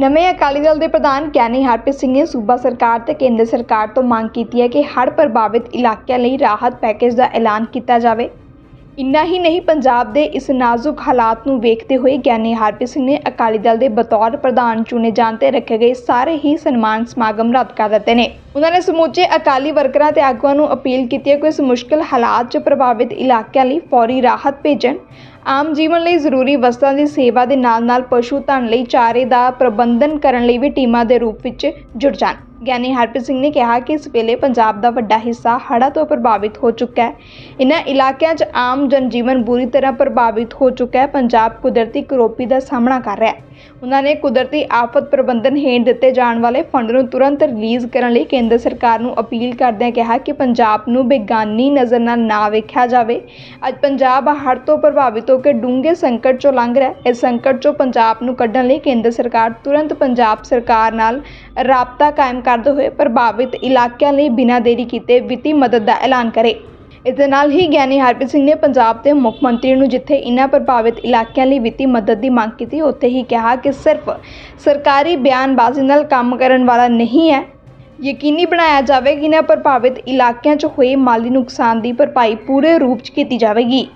ਨਵੇਂ ਅਕਾਲੀ ਦਲ ਦੇ ਪ੍ਰਧਾਨ ਗਿਆਨੀ ਹਰਪ੍ਰੀਤ ਸਿੰਘ ਨੇ ਸੂਬਾ ਸਰਕਾਰ ਤੇ ਕੇਂਦਰ ਸਰਕਾਰ ਤੋਂ ਮੰਗ ਕੀਤੀ ਹੈ ਕਿ ਹੜ੍ਹ ਪ੍ਰਭਾਵਿਤ ਇਲਾਕਿਆਂ ਲਈ ਰਾਹਤ ਪੈਕੇਜ ਦਾ ਐਲਾਨ ਕੀਤਾ ਜਾਵੇ। ਇੰਨਾ ਹੀ ਨਹੀਂ, ਪੰਜਾਬ ਦੇ ਇਸ ਨਾਜ਼ੁਕ ਹਾਲਾਤ ਨੂੰ ਵੇਖਦੇ ਹੋਏ ਗਿਆਨੀ ਹਰਪ੍ਰੀਤ ਸਿੰਘ ਨੇ ਅਕਾਲੀ ਦਲ ਦੇ ਬਤੌਰ ਪ੍ਰਧਾਨ ਚੁਣੇ ਜਾਣ ਤੇ ਰੱਖੇ ਗਏ ਸਾਰੇ ਹੀ ਸਨਮਾਨ ਸਮਾਗਮ ਰੱਦ ਕਰ ਦਿੱਤੇ ਨੇ। ਉਹਨਾਂ ਨੇ ਸਮੁੱਚੇ ਅਕਾਲੀ ਵਰਕਰਾਂ ਤੇ ਆਗੂਆਂ ਨੂੰ ਅਪੀਲ ਕੀਤੀ ਹੈ ਕਿ ਇਸ ਮੁਸ਼ਕਲ ਹਾਲਾਤ 'ਚ ਪ੍ਰਭਾਵਿਤ ਇਲਾਕਿਆਂ ਲਈ ਫੌਰੀ ਰਾਹਤ ਭੇਜਣ। ਆਮ ਜੀਵਨ ਲਈ ਜ਼ਰੂਰੀ ਵਸਤਾਂ ਦੀ ਸੇਵਾ ਦੇ ਨਾਲ-ਨਾਲ ਪਸ਼ੂ ਧਨ ਲਈ ਚਾਰੇ ਦਾ ਪ੍ਰਬੰਧਨ ਕਰਨ ਲਈ ਵੀ ਟੀਮਾਂ ਦੇ ਰੂਪ ਵਿੱਚ ਜੁੜ ਜਾਣ। ਗਿਆਨੀ ਹਰਪ੍ਰੀਤ ਸਿੰਘ ਨੇ ਕਿਹਾ ਕਿ ਇਸ ਵੇਲੇ ਪੰਜਾਬ ਦਾ ਵੱਡਾ ਹਿੱਸਾ ਹੜ੍ਹਾਂ ਤੋਂ ਪ੍ਰਭਾਵਿਤ ਹੋ ਚੁੱਕਾ ਹੈ। ਇਨ੍ਹਾਂ ਇਲਾਕਿਆਂ 'ਚ ਆਮ ਜਨਜੀਵਨ ਬੁਰੀ ਤਰ੍ਹਾਂ ਪ੍ਰਭਾਵਿਤ ਹੋ ਚੁੱਕਾ ਹੈ। ਪੰਜਾਬ ਕੁਦਰਤੀ ਕਰੋਪੀ ਦਾ ਸਾਹਮਣਾ ਕਰ ਰਿਹਾ ਹੈ। ਉਹਨਾਂ ਨੇ ਕੁਦਰਤੀ ਆਫਤ ਪ੍ਰਬੰਧਨ ਹੇਠ ਦਿੱਤੇ ਜਾਣ ਵਾਲੇ ਫੰਡ ਨੂੰ ਤੁਰੰਤ ਰਿਲੀਜ਼ ਕਰਨ ਲਈ ਕੇਂਦਰ ਸਰਕਾਰ ਨੂੰ ਅਪੀਲ ਕਰਦਿਆਂ ਕਿਹਾ ਕਿ ਪੰਜਾਬ ਨੂੰ ਬੇਗਾਨੀ ਨਜ਼ਰ ਨਾਲ ਨਾ ਵੇਖਿਆ ਜਾਵੇ। ਅੱਜ ਪੰਜਾਬ ਹੜ੍ਹ ਤੋਂ ਪ੍ਰਭਾਵਿਤ ਹੋ ਕੇ ਡੂੰਘੇ ਸੰਕਟ ਚੋਂ ਲੰਘ ਰਿਹਾ ਹੈ। ਇਸ ਸੰਕਟ ਚੋਂ ਪੰਜਾਬ ਨੂੰ ਕੱਢਣ ਲਈ ਕੇਂਦਰ ਸਰਕਾਰ ਤੁਰੰਤ ਪੰਜਾਬ ਸਰਕਾਰ ਨਾਲ ਰਾਬਤਾ ਕਾਇਮ ਕਰਦੇ ਹੋਏ ਪ੍ਰਭਾਵਿਤ ਇਲਾਕਿਆਂ ਲਈ ਬਿਨਾਂ ਦੇਰੀ ਕੀਤੇ ਵਿੱਤੀ ਮਦਦ ਦਾ ਐਲਾਨ ਕਰੇ। ਇਸ ਦੇ ਨਾਲ ਹੀ ਗਿਆਨੀ ਹਰਪ੍ਰੀਤ ਸਿੰਘ ਨੇ ਪੰਜਾਬ ਦੇ ਮੁੱਖ ਮੰਤਰੀ ਨੂੰ ਜਿੱਥੇ ਇਨ੍ਹਾਂ ਪ੍ਰਭਾਵਿਤ ਇਲਾਕਿਆਂ ਲਈ ਵਿੱਤੀ ਮਦਦ ਦੀ ਮੰਗ ਕੀਤੀ, ਉੱਥੇ ਹੀ ਕਿਹਾ ਕਿ ਸਿਰਫ ਸਰਕਾਰੀ ਬਿਆਨਬਾਜ਼ੀ ਨਾਲ ਕੰਮ ਕਰਨ ਵਾਲਾ ਨਹੀਂ ਹੈ। ਯਕੀਨੀ ਬਣਾਇਆ ਜਾਵੇ ਕਿ ਇਹਨਾਂ ਪ੍ਰਭਾਵਿਤ ਇਲਾਕਿਆਂ 'ਚ ਹੋਏ ਮਾਲੀ ਨੁਕਸਾਨ ਦੀ ਭਰਪਾਈ ਪੂਰੇ ਰੂਪ 'ਚ ਕੀਤੀ ਜਾਵੇਗੀ।